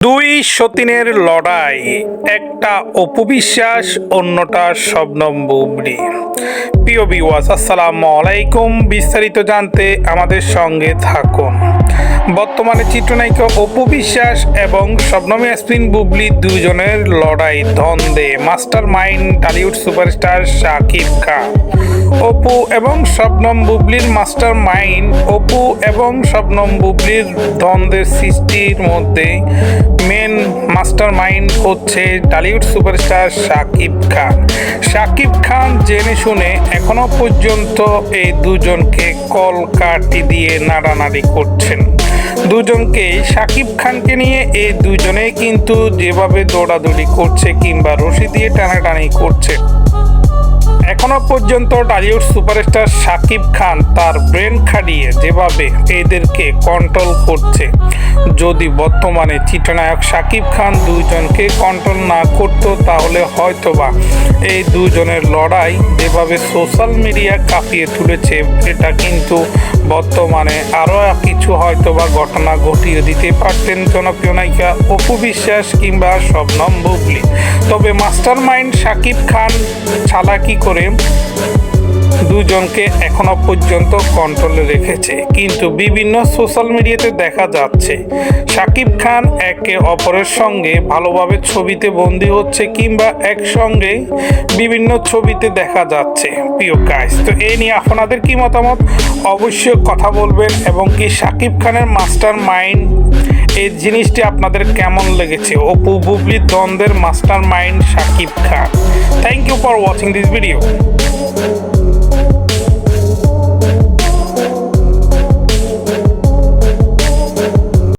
দুই সতীনের লড়াই, একটা অপবিশ্বাস, অন্যটা শবনম বুবরি প্রিয় বিওয়াস আসসালামু আলাইকুম। বিস্তারিত জানতে আমাদের সঙ্গে থাকুন। বর্তমানে চিত্রনায়িকা অপু বিশ্বাস এবং শবনম ইয়াসমিন বুবলি দুজনের লড়াই দ্বন্দ্বে mastermind Tollywood superstar Shakib Khan. Apu এবং শবনম বুবলির মাস্টার মাইন্ড অপু এবং শবনম বুবলির দ্বন্দ্বের সৃষ্টির মধ্যে মেন মাস্টার মাইন্ড হচ্ছে টলিউড সুপারস্টার শাকিব খান। শাকিব খান জেনে শুনে এখনও পর্যন্ত এই দুজনকে কল কাটি দিয়ে নাড়ানাড়ি করছেন। দুজনকে শাকিব খানকে নিয়ে এই দুজনে কিন্তু যেভাবে দৌড়াদৌড়ি করছে কিংবা রশি দিয়ে টানাটানি করছে, এখনও পর্যন্ত টলিউড সুপারস্টার শাকিব খান তার ব্রেন খাটিয়ে যেভাবে এদেরকে কন্ট্রোল করছে, যদি বর্তমানে চিত্রনায়ক শাকিব খান দুইজনকে কন্ট্রোল না করতো, তাহলে হয়তোবা এই দুজনের লড়াই যেভাবে সোশ্যাল মিডিয়া কাঁপিয়ে তুলেছে, এটা কিন্তু বর্তমানে আরও কিছু হয়তোবা ঘটনা ঘটিয়ে দিতে পারতেন জনপ্রিয় নায়িকা অপু বিশ্বাস কিংবা শবনম বুবলি। তবে মাস্টার মাইন্ড শাকিব খান চালাকি করে দুজনকে এখনও পর্যন্ত কন্ট্রোলে রেখেছে। কিন্তু বিভিন্ন সোশ্যাল মিডিয়াতে দেখা যাচ্ছে শাকিব খান একে অপরের সঙ্গে ভালোভাবে ছবিতে বন্দি হচ্ছে কিংবা একসঙ্গে বিভিন্ন ছবিতে দেখা যাচ্ছে। প্রিয় গাইস তো এই নিয়ে আপনাদের কি মতামত? অবশ্যই কথা বলবেন এবং কি শাকিব খানের মাস্টার মাইন্ড এই জিনিসটি আপনাদের কেমন লেগেছে? অপু বুবলির দ্বন্দ্বের mastermind Shakib Khan. Thank you for watching this video